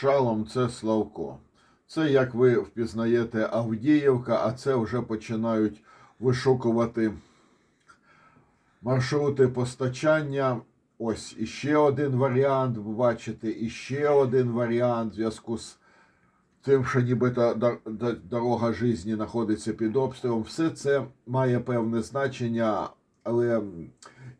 Шалом це Славко. Це, як ви впізнаєте, Авдіївка, а це вже починають вишукувати маршрути постачання. Ось іще один варіант, ви бачите, іще один варіант в зв'язку з тим, що нібито дорога житті знаходиться під обстрілом. Все це має певне значення, але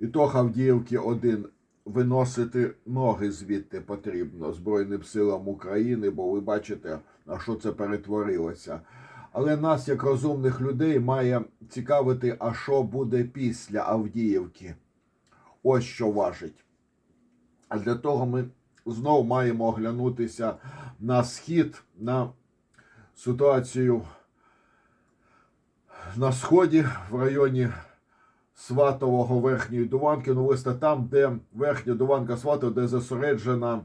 ітог Авдіївки один виносити ноги звідти потрібно Збройним силам України, бо ви бачите, на що це перетворилося. Але нас, як розумних людей, має цікавити, а що буде після Авдіївки. Ось що важить. А для того ми знову маємо оглянутися на схід, на ситуацію на сході в районі Сватового верхньої Дуванки. Ну, власне, там, де верхня Дуванка Сватова, де зосереджена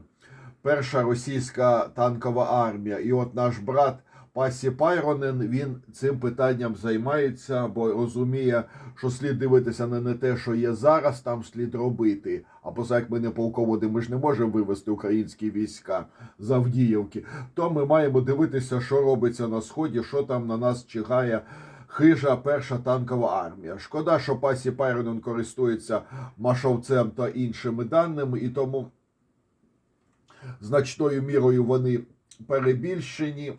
перша російська танкова армія. І от наш брат Пасі Пайронен він цим питанням займається, бо розуміє, що слід дивитися не на те, що є зараз, там слід робити. А поза як ми не полководи, ми ж не можемо вивести українські війська з Авдіївки. То ми маємо дивитися, що робиться на сході, що там на нас чигає хижа перша танкова армія. Шкода, що Пасі Пайронен користується Машовцем та іншими даними, і тому значною мірою вони перебільшені.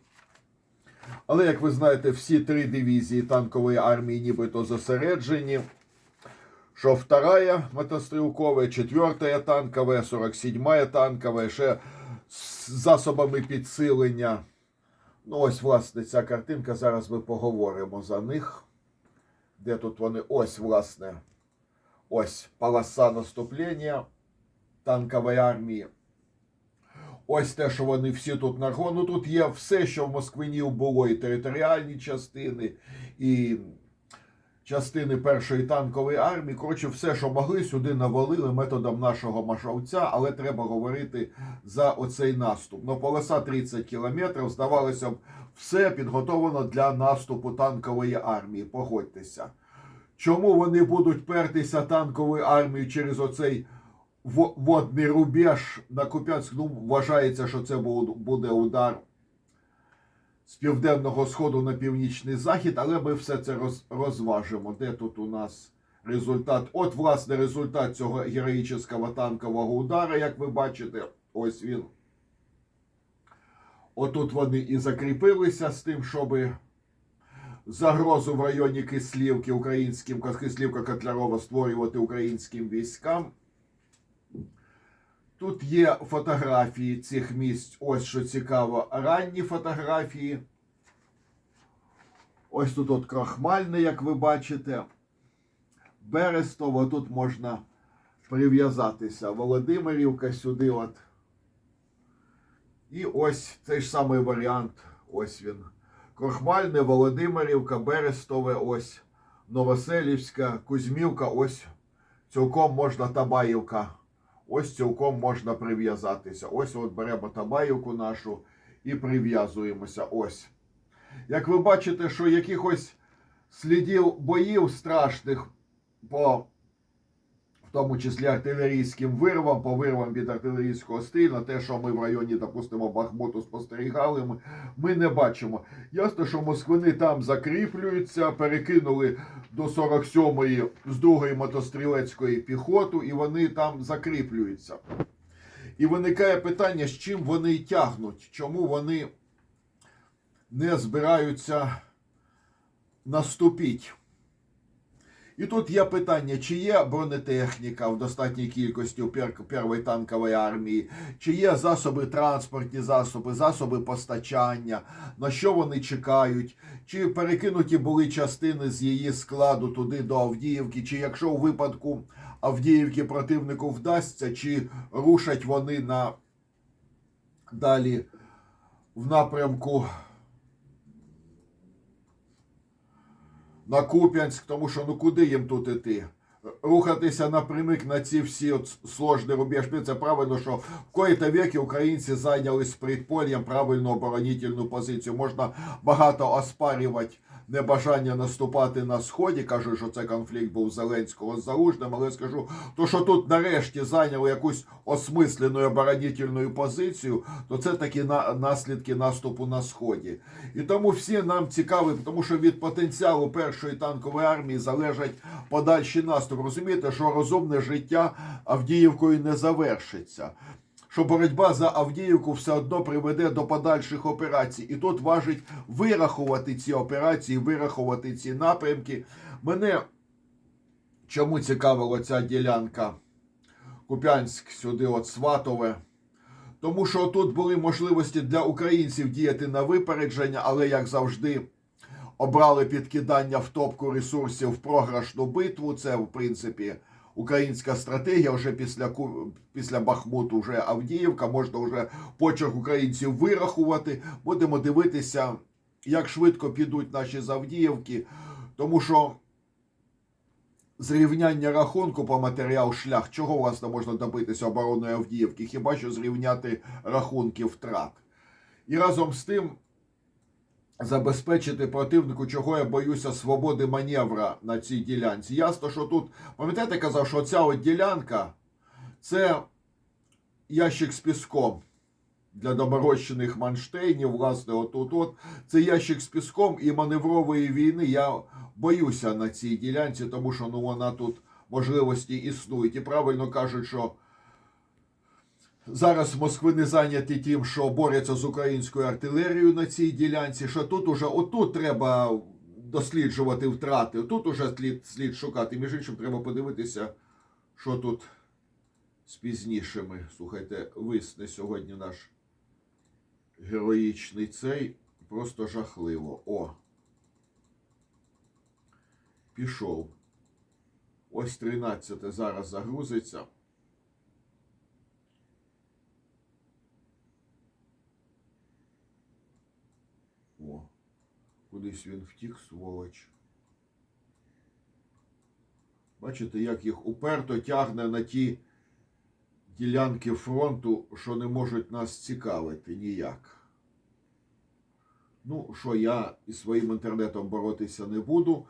Але, як ви знаєте, всі три дивізії танкової армії нібито зосереджені. Що вторая мотострілкова, четверта танкова, 47 танкова, ще з засобами підсилення. Ну, ось, власне, ця картинка. Зараз ми поговоримо за них. Де тут вони? Ось, власне, ось полоса наступлення танкової армії. Ось те, що вони всі тут на Ну тут є все, що в Москвині було, і територіальні частини, і частини першої танкової армії. Коротше, все, що могли, сюди навалили методом нашого машавця, але треба говорити за оцей наступ. Ну, полоса 30 кілометрів, здавалося б, все підготовлено для наступу танкової армії. Погодьтеся. Чому вони будуть пертися танковою армією через оцей водний рубеж на Куп'янськ? Ну, вважається, що це буде удар з південного сходу на північний захід, але ми все це роз, розважимо. Де тут у нас результат? От, власне, результат цього героїчного танкового удара, як ви бачите, ось він. Отут вони і закріпилися з тим, щоб загрозу в районі Кислівки українським Кислівка Котлярова створювати українським військам. Тут є фотографії цих місць. Ось що цікаво, ранні фотографії. Ось тут от крахмальне, як ви бачите. Берестово тут можна прив'язатися. Володимирівка сюди от. І ось цей ж самий варіант. Ось він. Крохмальне, Володимирівка, Берестове, ось Новоселівська, Кузьмівка, ось цілком можна Табаївка. Ось цілком можна прив'язатися. Ось от беремо Табаївку нашу і прив'язуємося. Ось. Як ви бачите, що якихось слідів боїв страшних по тому числі артилерійським вирвам, по вирвам від артилерійського стріла, те, що ми в районі, допустимо, Бахмуту спостерігали, ми, ми не бачимо. Ясно, що москвини там закріплюються, перекинули до 47-ї з другої мотострілецької піхоту, і вони там закріплюються. І виникає питання, з чим вони тягнуть, чому вони не збираються наступити. І тут є питання, чи є бронетехніка в достатній кількості у пер- першої танкової армії, чи є засоби транспортні засоби, засоби постачання, на що вони чекають, чи перекинуті були частини з її складу туди до Авдіївки, чи якщо у випадку Авдіївки противнику вдасться, чи рушать вони на далі в напрямку на Куп'янськ, тому що ну куди їм тут іти? Рухатися напрямик на ці всі от сложні рубеж. Ну, Це правильно, що в коїй-то веки українці зайняли з предполем правильну оборонительну позицію. Можна багато оспарювати небажання наступати на сході. Кажуть, що це конфлікт був Зеленського з Залужним, але скажу, то що тут нарешті зайняли якусь осмислену і оборонительну позицію, то це такі на, наслідки наступу на сході. І тому всі нам цікаві, тому що від потенціалу першої танкової армії залежать подальші наступ. Розумієте, що розумне життя Авдіївкою не завершиться. Що боротьба за Авдіївку все одно приведе до подальших операцій, і тут важить вирахувати ці операції, вирахувати ці напрямки. Мене чому цікавила ця ділянка Куп'янськ сюди, от Сватове. Тому що тут були можливості для українців діяти на випередження, але як завжди обрали підкидання в топку ресурсів в програшну битву. Це, в принципі, українська стратегія. Вже після після Бахмуту вже Авдіївка. Можна вже почерк українців вирахувати. Будемо дивитися, як швидко підуть наші з Авдіївки, тому що. Зрівняння рахунку по матеріал шлях, чого власне можна добитися оборонної Авдіївки, хіба що зрівняти рахунки втрат. І разом з тим забезпечити противнику, чого я боюся, свободи маневра на цій ділянці. Ясно, що тут, пам'ятаєте, казав, що ця от ділянка це ящик з піском для доморощених манштейнів, власне, отут от. Це ящик з піском і маневрової війни. Я боюся на цій ділянці, тому що ну, вона тут можливості існують. І правильно кажуть, що Зараз Москви не зайняті тим, що борються з українською артилерією на цій ділянці. Що тут уже отут треба досліджувати втрати. Тут уже слід, слід шукати. Між іншим, треба подивитися, що тут з пізнішими. Слухайте, висне сьогодні наш героїчний цей. Просто жахливо. О. Пішов. Ось 13 зараз загрузиться. О, кудись він втік, сволоч. Бачите, як їх уперто тягне на ті ділянки фронту, що не можуть нас цікавити ніяк. Ну, що я із своїм інтернетом боротися не буду.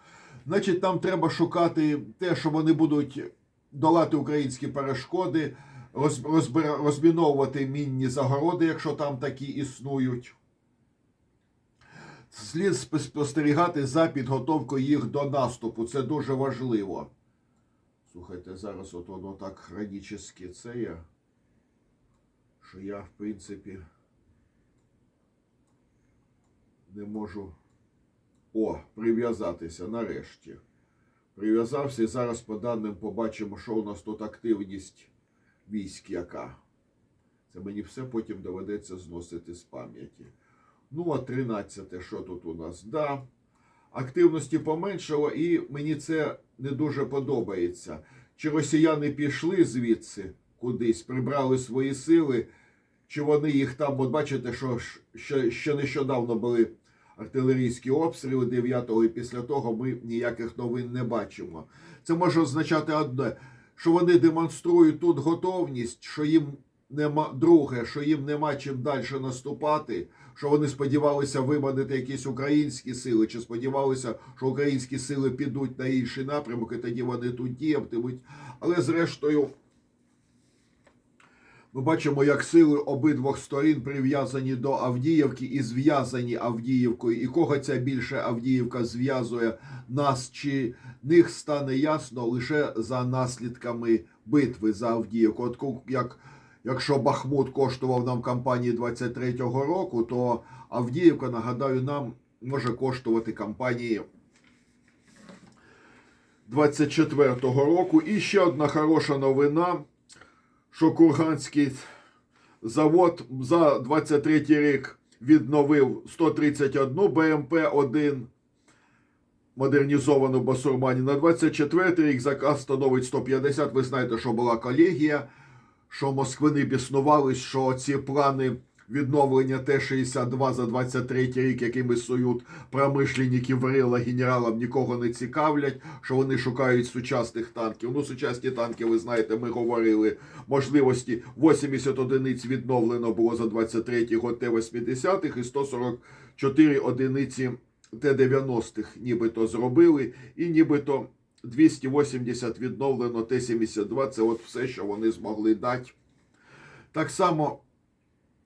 Значить, там треба шукати те, що вони будуть долати українські перешкоди, роз- розбира- розміновувати мінні загороди, якщо там такі існують. Слід спостерігати за підготовкою їх до наступу. Це дуже важливо. Слухайте, зараз от воно так хронічно це є, що я, в принципі, не можу. О, прив'язатися нарешті. Прив'язався і зараз по даним побачимо, що у нас тут активність військ яка. Це мені все потім доведеться зносити з пам'яті. Ну, а 13, що тут у нас? Да. Активності поменшало, і мені це не дуже подобається. Чи росіяни пішли звідси кудись, прибрали свої сили, чи вони їх там, от бачите, що ще, ще нещодавно були артилерійські обстріли 9-го, і після того ми ніяких новин не бачимо. Це може означати одне, що вони демонструють тут готовність, що їм нема друге, що їм нема чим далі наступати, що вони сподівалися виманити якісь українські сили, чи сподівалися, що українські сили підуть на інший напрямок, тоді вони тут діятимуть. Але зрештою. Ми бачимо, як сили обидвох сторін прив'язані до Авдіївки і зв'язані Авдіївкою. І кого ця більше Авдіївка зв'язує нас чи них стане ясно лише за наслідками битви за Авдіївку. От як, якщо Бахмут коштував нам кампанії 23-го року, то Авдіївка, нагадаю, нам може коштувати кампанії 24-го року. І ще одна хороша новина що Курганський завод за 23 рік відновив 131 БМП-1 модернізовану Басурмані. На 24 рік заказ становить 150. Ви знаєте, що була колегія, що москвини біснувались, що ці плани відновлення Т-62 за 23 рік, якими сують промишленники Врила генералам, нікого не цікавлять, що вони шукають сучасних танків. Ну, сучасні танки, ви знаєте, ми говорили, можливості 80 одиниць відновлено було за 23 год Т-80-х і 144 одиниці Т-90-х нібито зробили, і нібито 280 відновлено Т-72. Це от все, що вони змогли дати. Так само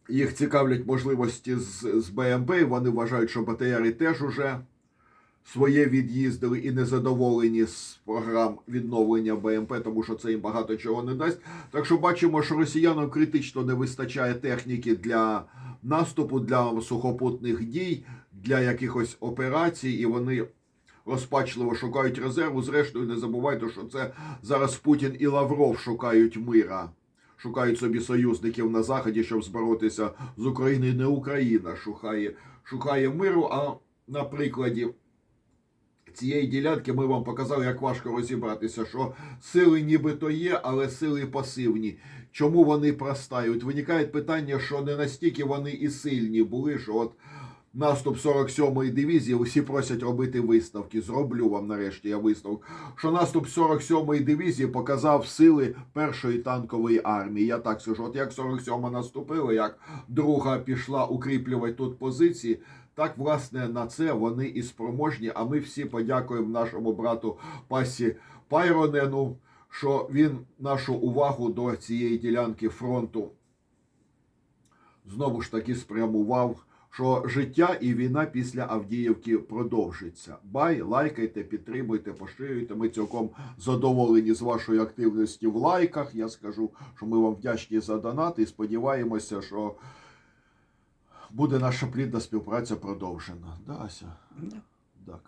їх цікавлять можливості з, з БМП. Вони вважають, що БТРи теж уже своє від'їздили і незадоволені з програм відновлення БМП, тому що це їм багато чого не дасть. Так що бачимо, що росіянам критично не вистачає техніки для наступу, для сухопутних дій, для якихось операцій, і вони розпачливо шукають резерву. Зрештою, не забувайте, що це зараз Путін і Лавров шукають мира. Шукають собі союзників на заході, щоб зборотися з Україною. Не Україна шукає, шукає миру. А на прикладі цієї ділянки ми вам показали, як важко розібратися, що сили нібито є, але сили пасивні. Чому вони простають? Виникає питання, що не настільки вони і сильні були, що от наступ 47-ї дивізії, усі просять робити виставки. Зроблю вам нарешті я виставку. Що наступ 47-ї дивізії показав сили першої танкової армії. Я так скажу, от як 47-ма наступила, як друга пішла укріплювати тут позиції. Так, власне, на це вони і спроможні. А ми всі подякуємо нашому брату Пасі Пайронену, що він нашу увагу до цієї ділянки фронту знову ж таки спрямував, що життя і війна після Авдіївки продовжиться. Бай, лайкайте, підтримуйте, поширюйте. Ми цілком задоволені з вашої активності в лайках. Я скажу, що ми вам вдячні за донат і сподіваємося, що буде наша плідна співпраця продовжена. Да, Ася? Да. Да,